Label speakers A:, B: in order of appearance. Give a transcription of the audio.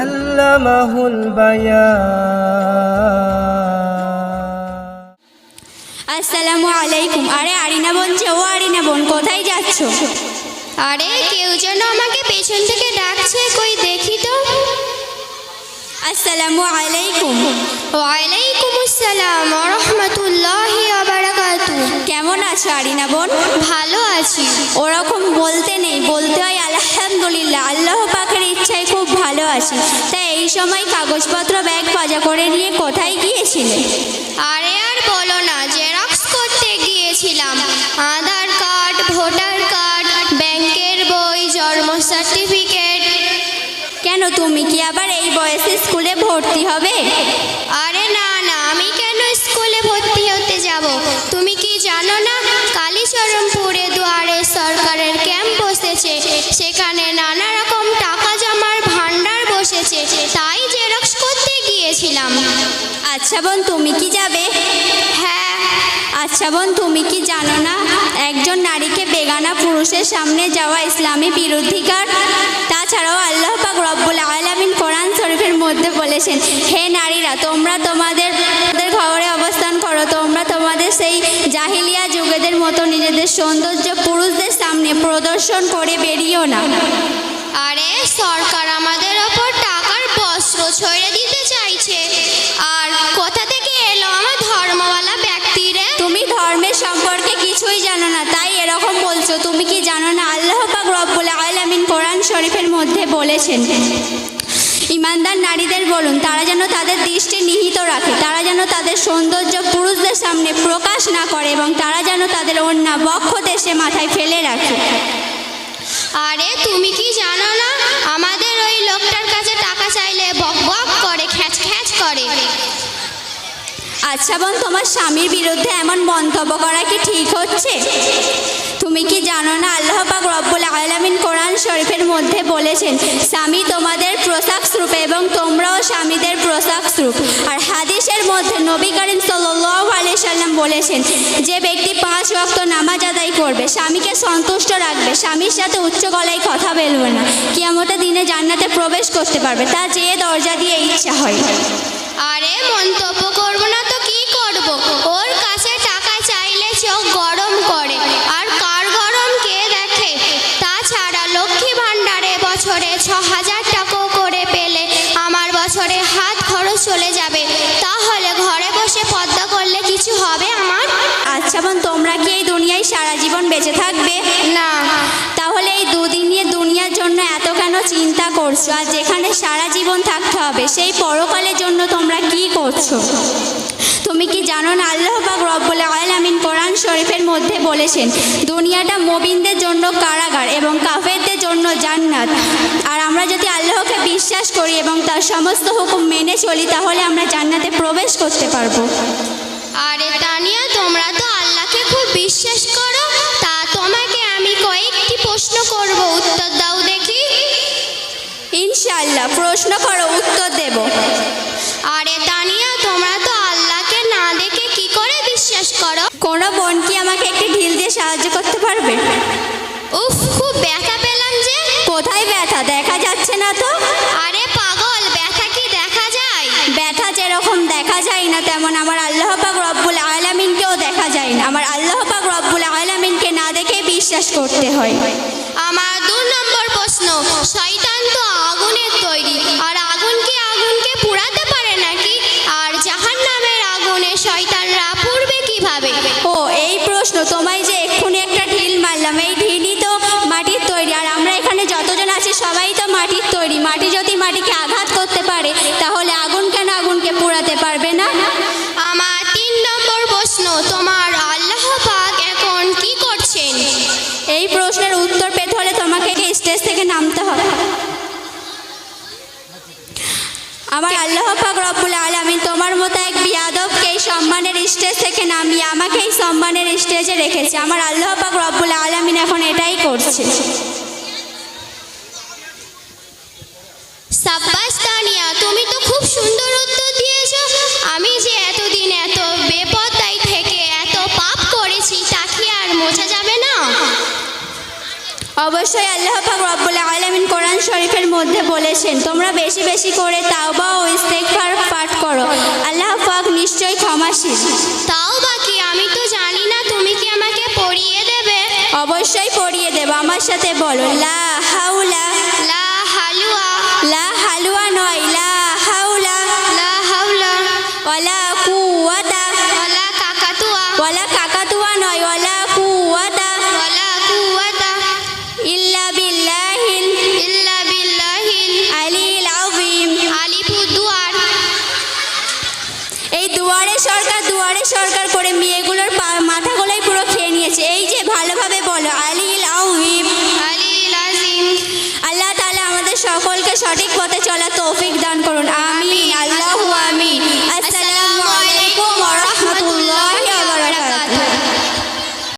A: আল্লামাহুল
B: আসসালামু আলাইকুম। আরে আরিনা বলছে ও আরিনা বোন কোথায় যাচ্ছ?
C: আরে কেউ যেন আমাকে পেছন থেকে ডাকছে কই দেখি তো।
B: আসসালামু আলাইকুম।
C: ওয়ালাইকুম আসসালাম রহমতুল্লাহি
B: কেমন আছো আরিনা বোন?
C: ভালো
B: ওরকম বলতে নেই। বলতে হয় আলহামদুলিল্লাহ আল্লাহ পাখের ইচ্ছায় খুব ভালো আছি। তাই এই সময় কাগজপত্র ব্যাগ বাজা করে নিয়ে কোথায় গিয়েছিলে?
C: আরে আর বলো না জেরক্স করতে গিয়েছিলাম। আধার কার্ড ভোটার কার্ড ব্যাংকের বই জন্ম সার্টিফিকেট।
B: কেন তুমি কি আবার এই বয়সে স্কুলে ভর্তি হবে?
C: আরে না না আমি কেন স্কুলে ভর্তি হতে যাব? তুমি কি জানো না
B: আচ্ছা বোন, তুমি কি যাবে?
C: হ্যাঁ
B: আচ্ছা বোন, তুমি কি জানো না? একজন নারীকে বেগানা পুরুষের সামনে যাওয়া ইসলামী বিরোধিকার। তাছাড়াও আল্লাহ পাক রব্বুল আলামিন কোরআন শরীফের মধ্যে বলেছেন, হে নারীরা, তোমরা তোমাদের ঘরে অবস্থান করো। তোমরা তোমাদের সেই জাহিলিয়া যুগেদের মতো নিজেদের সৌন্দর্য পুরুষদের সামনে প্রদর্শন করে বেরিয়েও না।
C: আরে, সরকার আমাদের
B: তুমি কি জানো না আল্লাহ পাক রব্বুল আলামিন কোরআন শরীফের মধ্যে বলেছেন ইমানদার নারীদের বলুন তারা যেন তাদের দৃষ্টি নিহিত রাখে তারা যেন তাদের সৌন্দর্য পুরুষদের সামনে প্রকাশ না করে এবং তারা যেন তাদের অন্য বক্ষ দেশে মাথায় ফেলে রাখে।
C: আরে তুমি কি জানো না আমাদের ওই লোকটার কাছে টাকা চাইলে বক বক করে খ্যাচ খ্যাচ করে।
B: আচ্ছা বোন তোমার স্বামীর বিরুদ্ধে এমন মন্তব্য করা কি ঠিক হচ্ছে? তুমি কি জানো না আল্লাহ পাক রব্বুল আলামিন কোরআন শরীফের মধ্যে বলেছেন, স্বামী তোমাদের প্রসাক স্রূপ এবং তোমরাও স্বামীদের প্রসাক স্রূপ আর হাদিসের মধ্যে নবী করিম সাল্লাল্লাহু আলাইহি সাল্লাম বলেছেন, যে ব্যক্তি পাঁচ ওয়াক্ত নামাজ আদায় করবে, স্বামীকে সন্তুষ্ট রাখবে, স্বামীর সাথে উচ্চ গলায় কথা বলবে না, কিয়ামতের দিনে জান্নাতে প্রবেশ করতে পারবে তা যে দরজা দিয়ে ইচ্ছা হয়।
C: হাজার টাকা করে পেলে আমার বছরে হাত খরচ চলে যাবে। তাহলে ঘরে বসে পদ্মা করলে কিছু হবে আমার?
B: আচ্ছা বোন তোমরা কি এই দুনিয়ায় সারা জীবন বেঁচে থাকবে?
C: না।
B: তাহলে এই দুদিনের দুনিয়ার জন্য এত কেন চিন্তা করছ? আর যেখানে সারা জীবন থাকতে হবে সেই পরকালের জন্য তোমরা কি করছ? তুমি কি জানো না আল্লাহ পাক রব্বুল মধ্যে বলেছেন দুনিয়াটা মবিনদের জন্য কারাগার এবং কাফেরদের জন্য জান্নাত। আর আমরা যদি আল্লাহকে বিশ্বাস করি এবং তার সমস্ত হুকুম মেনে চলি তাহলে আমরা জান্নাতে প্রবেশ করতে পারব।
C: আরে তানিয়া তোমরা তো আল্লাহকে খুব বিশ্বাস করো। তা তোমাকে আমি কয়েকটি প্রশ্ন করব। উত্তর দাও দেখি।
B: ইনশাআল্লাহ প্রশ্ন করো উত্তর দেব। পারবে?
C: উফ খুব ব্যথা পেলাম যে।
B: কোথায় ব্যথা? দেখা যাচ্ছে না তো?
C: আরে পাগল ব্যথা কি দেখা যায়?
B: ব্যথা যেরকম দেখা যায় না তেমন আমার আল্লাহ পাক রব্বুল আলামিনকেও দেখা যায় না। আমার আল্লাহ পাক রব্বুল আলামিনকে না দেখে বিশ্বাস করতে হয়। সবাই তো মাটির তৈরি। মাটি যদি মাটিকে আঘাত করতে পারে তাহলে আগুন কেন আগুনকে পোড়াতে পারবে না?
C: আমার তিন নম্বর প্রশ্ন তোমার আল্লাহ পাক এখন কি করছেন?
B: এই প্রশ্নের উত্তর পেতে হলে তোমাকে স্টেজ থেকে নামতে হবে। আমার আল্লাহ পাক রব্বুল আলামিন তোমার মতো এক বিয়াদবকে এই সম্মানের স্টেজ থেকে নামিয়ে আমাকে এই সম্মানের স্টেজে রেখেছে। আমার আল্লাহ পাক রব্বুল আলামিন এখন এটাই করছে
C: সাব্বাস তানিয়া তুমি তো খুব সুন্দর উত্তর দিয়েছ। আমি যে এতদিন এত থেকে এত পাপ করেছি তা কি আর মোছা যাবে না?
B: অবশ্যই আল্লাহ পাক রব্বুল আলামিন কোরআন শরীফের মধ্যে বলেছেন তোমরা বেশি বেশি করে তাওবা ও ইস্তেগফার পাঠ করো। আল্লাহ পাক নিশ্চয়ই ক্ষমাশীল।
C: তাও বাকি আমি তো জানি না তুমি কি আমাকে পড়িয়ে দেবে?
B: অবশ্যই পড়িয়ে দেব। আমার সাথে বলো লা হাউলা
C: লা হালুয়া
B: লা পরে সরকার করে মেয়েগুলোর মাথা গোলাই পুরো খেয়ে নিয়েছে। এই যে ভালোভাবে বলো আলিল আউমিম
C: আলিল আজিম।
B: আল্লাহ তালা আমাদের সকলকে সঠিক পথে চলা তৌফিক দান করুন। আমি আল্লাহ আমিন।